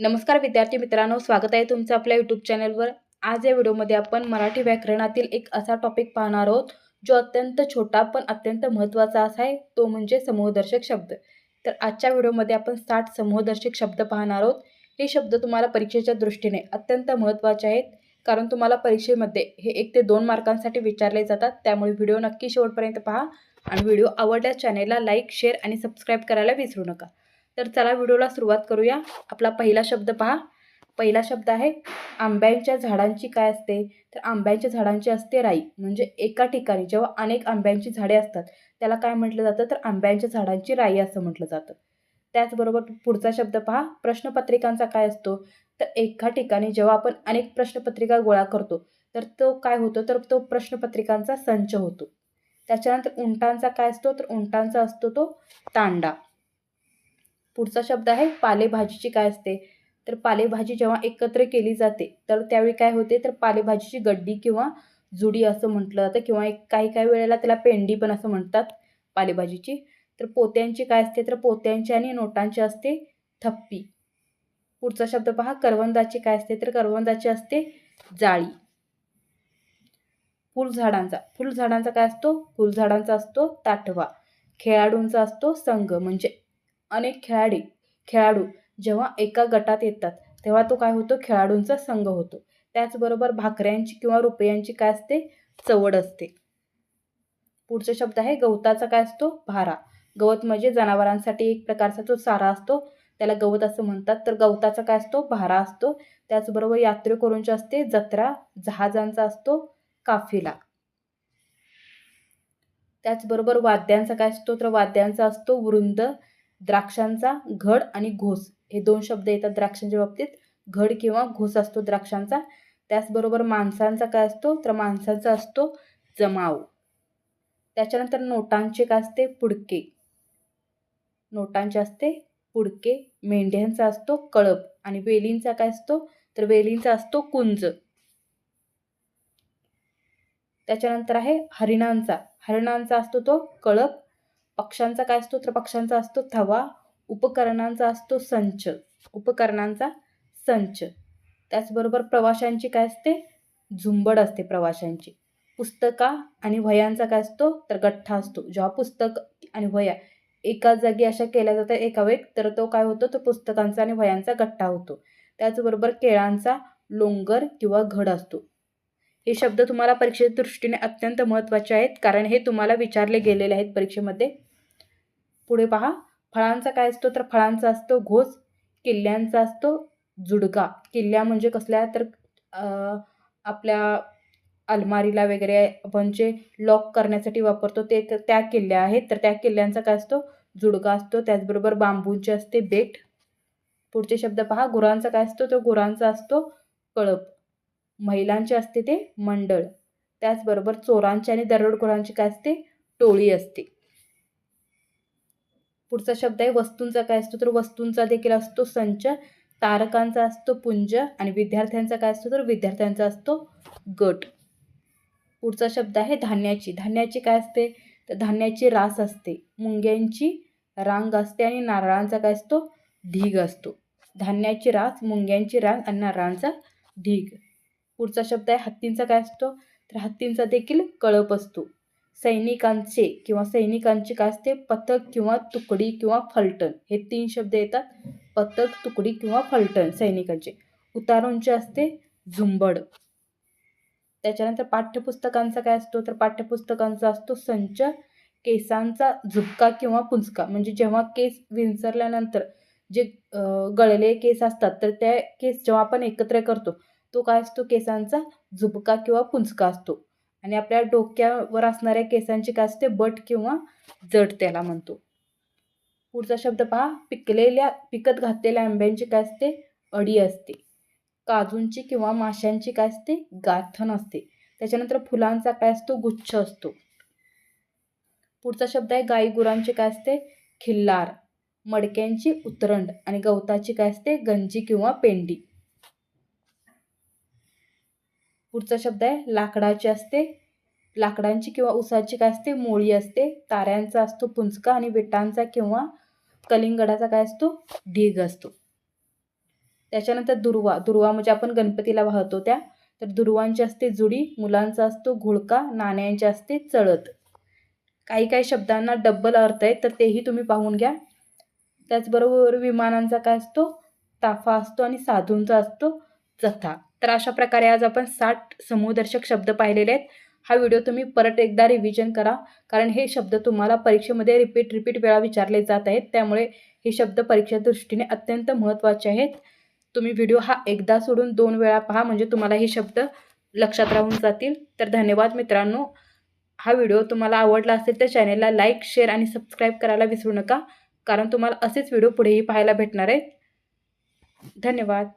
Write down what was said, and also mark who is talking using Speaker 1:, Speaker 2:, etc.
Speaker 1: नमस्कार विद्यार्थी मित्रांनो स्वागत आहे तुमचं आपल्या यूट्यूब चॅनलवर आज या व्हिडिओमध्ये आपण मराठी व्याकरणातील एक असा टॉपिक पाहणार आहोत जो अत्यंत छोटा पण अत्यंत महत्त्वाचा असा आहे तो म्हणजे समूहदर्शक शब्द. तर आजच्या व्हिडिओमध्ये आपण साठ समूहदर्शक शब्द पाहणार आहोत. हे शब्द तुम्हाला परीक्षेच्या दृष्टीने अत्यंत महत्त्वाचे आहेत कारण तुम्हाला परीक्षेमध्ये हे एक ते दोन मार्कांसाठी विचारले जातात त्यामुळे व्हिडिओ नक्की शेवटपर्यंत पहा. आणि व्हिडिओ आवडल्यास चॅनेलला लाईक शेअर आणि सबस्क्राईब करायला विसरू नका. तर चला व्हिडिओला सुरुवात करूया. आपला पहिला शब्द पहा. पहिला शब्द आहे आंब्यांच्या झाडांची काय असते? तर आंब्यांच्या झाडांची असते राई. म्हणजे एका ठिकाणी जेव्हा अनेक आंब्यांची झाडे असतात त्याला काय म्हटलं जातं? तर आंब्यांच्या झाडांची राई असं म्हटलं जातं. त्याचबरोबर पुढचा शब्द पहा. प्रश्नपत्रिकांचा काय असतो? तर एका ठिकाणी जेव्हा आपण अनेक प्रश्नपत्रिका गोळा करतो तर तो काय होतो? तर तो प्रश्नपत्रिकांचा संच होतो. त्याच्यानंतर उंटांचा काय असतो? तर उंटांचा असतो तो तांडा. पुढचा शब्द आहे पालेभाजीची काय असते? तर पालेभाजी जेव्हा एकत्र केली जाते तर त्यावेळी काय होते? तर पालेभाजीची गड्डी किंवा जुडी असं म्हटलं जातं किंवा एक काही काही वेळेला त्याला पेंडी पण असं म्हणतात पालेभाजीची. तर पोत्यांची काय असते? तर पोत्यांची आणि नोटांची असते थप्पी. पुढचा शब्द पहा करवंदाची काय असते? तर करवंदाची असते जाळी. फुलझाडांचा. फुलझाडांचा काय असतो? फुलझाडांचा असतो ताठवा. खेळाडूंचा असतो संघ म्हणजे अनेक खेळाडी खेळाडू जेव्हा एका गटात येतात तेव्हा तो काय होतो? खेळाडूंचा संघ होतो. त्याचबरोबर भाकऱ्यांची किंवा रुपयांची काय असते? चवड असते. पुढचा शब्द आहे गवताचा काय असतो? भारा. गवत म्हणजे जनावरांसाठी एक प्रकारचा जो चारा असतो त्याला गवत असं म्हणतात. तर गवताचा काय असतो? भारा असतो. त्याचबरोबर यात्रेकरूंची असते जत्रा जहाजांचा असतो काफिला. त्याचबरोबर वाद्यांचा काय असतो? तर वाद्यांचा असतो वृंद. द्राक्षांचा घड आणि घोस. हे दोन शब्द येतात द्राक्षांच्या बाबतीत. घड किंवा घोस असतो द्राक्षांचा. त्याचबरोबर माणसांचा काय असतो? तर माणसांचा असतो जमाव. त्याच्यानंतर नोटांचे काय असते? पुडके. नोटांचे असते पुडके. मेंढ्यांचा असतो कळप. आणि वेलींचा काय असतो? तर वेलींचा असतो कुंज. त्याच्यानंतर आहे हरिणांचा. हरिणांचा असतो तो कळप. पक्ष्यांचा काय असतो? तर पक्ष्यांचा असतो थवा उपकरणांचा असतो संच. उपकरणांचा संच. त्याचबरोबर प्रवाशांची काय असते? झुंबड असते प्रवाशांची. पुस्तका आणि वह्यांचा काय असतो? तर गठ्ठा असतो. जेव्हा पुस्तक आणि वह्या एका जागी अशा केल्या जातात एका वेग तर तो काय होतो? तो पुस्तकांचा आणि वयांचा गठ्ठा होतो. त्याचबरोबर केळांचा लोंगर किंवा घड असतो. हे शब्द तुम्हाला परीक्षेच्या दृष्टीने अत्यंत महत्त्वाचे आहेत कारण हे तुम्हाला विचारले गेलेले आहेत परीक्षेमध्ये. पुढे पहा. फळांचा काय असतो? तर फळांचा असतो घोस किल्ल्यांचा असतो जुडगा. किल्ल्या म्हणजे कसल्या? तर आपल्या अलमारीला वगैरे आपण जे लॉक करण्यासाठी वापरतो ते तर त्या किल्ल्या आहेत. तर त्या किल्ल्यांचा काय असतो? जुडगा असतो. त्याचबरोबर बांबूंचे असते बेट. पुढचे शब्द पहा. गुरांचा काय असतो? तो गुरांचा असतो कळप. महिलांचे असते ते मंडळ. त्याचबरोबर चोरांची आणि दरोडखोरांची काय असते? टोळी असते. पुढचा शब्द आहे वस्तूंचा काय असतो तर वस्तूंचा देखील असतो संच तारकांचा असतो पुंज आणि विद्यार्थ्यांचा काय असतो तर विद्यार्थ्यांचा असतो गट. पुढचा शब्द आहे धान्याची धान्याची काय असते तर धान्याची रास असते मुंग्यांची रांग असते आणि नारळांचा काय असतो? ढीग असतो. धान्याची रास मुंग्यांची रांग आणि नारळांचा ढीग. पुढचा शब्द आहे हत्तींचा काय असतो तर हत्तींचा देखील कळप असतो. सैनिकांचे किंवा सैनिकांचे काय असते? पथक किंवा तुकडी किंवा फलटण. हे तीन शब्द येतात. पथक तुकडी किंवा फलटण सैनिकांचे. उतारूंचे असते? झुंबड. त्याच्यानंतर पाठ्यपुस्तकांचा काय असतो? तर पाठ्यपुस्तकांचा असतो संच. केसांचा झुपका किंवा पुंचका म्हणजे जेव्हा केस विंचरल्यानंतर जे गळले केस असतात तर त्या केस जेव्हा आपण एकत्र करतो तो काय असतो? केसांचा झुपका किंवा पुंचका असतो. आणि आपल्या डोक्यावर असणाऱ्या केसांची काय असते? बट किंवा जड त्याला म्हणतो. पुढचा शब्द पहा. पिकलेल्या पिकत घातलेल्या आंब्यांची काय असते? अडी असते. काजूंची किंवा माशांची काय असते? गाथन असते. त्याच्यानंतर फुलांचा काय असतो? गुच्छ असतो. पुढचा शब्द आहे. गाई गुरांची काय असते? खिल्लार. मडक्यांची उतरंड आणि गवताची काय असते? गंजी किंवा पेंडी. पुढचा शब्द आहे लाकडाची असते. लाकडांची किंवा उसाची काय असते? मोळी असते. ताऱ्यांचा असतो पुंचका आणि विटांचा किंवा कलिंगडाचा काय असतो? ढीग असतो. त्याच्यानंतर दुर्वा दुर्वा म्हणजे आपण गणपतीला वाहतो त्या. तर दुर्वांची असते जुडी मुलांचा असतो घोळका नाण्यांची असते चळत. काही काही शब्दांना डब्बल अर्थ आहे तर तेही तुम्ही पाहून घ्या. त्याचबरोबर विमानांचा काय असतो? ताफा असतो आणि साधूंचा असतो जथा. तर अशा प्रकारे आज आपण साठ समूहदर्शक शब्द पाहिलेले आहेत. हा व्हिडिओ तुम्ही परत एकदा रिव्हिजन करा. कारण हे शब्द तुम्हाला परीक्षेमध्ये रिपीट रिपीट वेळा विचारले जात आहेत. त्यामुळे हे शब्द परीक्षा दृष्टीने अत्यंत महत्त्वाचे आहेत. तुम्ही व्हिडिओ हा एकदा सोडून दोन वेळा पहा. म्हणजे तुम्हाला हे शब्द लक्षात राहून जातील. तर धन्यवाद मित्रांनो. हा व्हिडिओ तुम्हाला आवडला असेल तर चॅनेलला लाईक शेअर आणि सबस्क्राईब करायला विसरू नका. कारण तुम्हाला असेच व्हिडिओ पुढेही पाहायला भेटणार आहेत. धन्यवाद.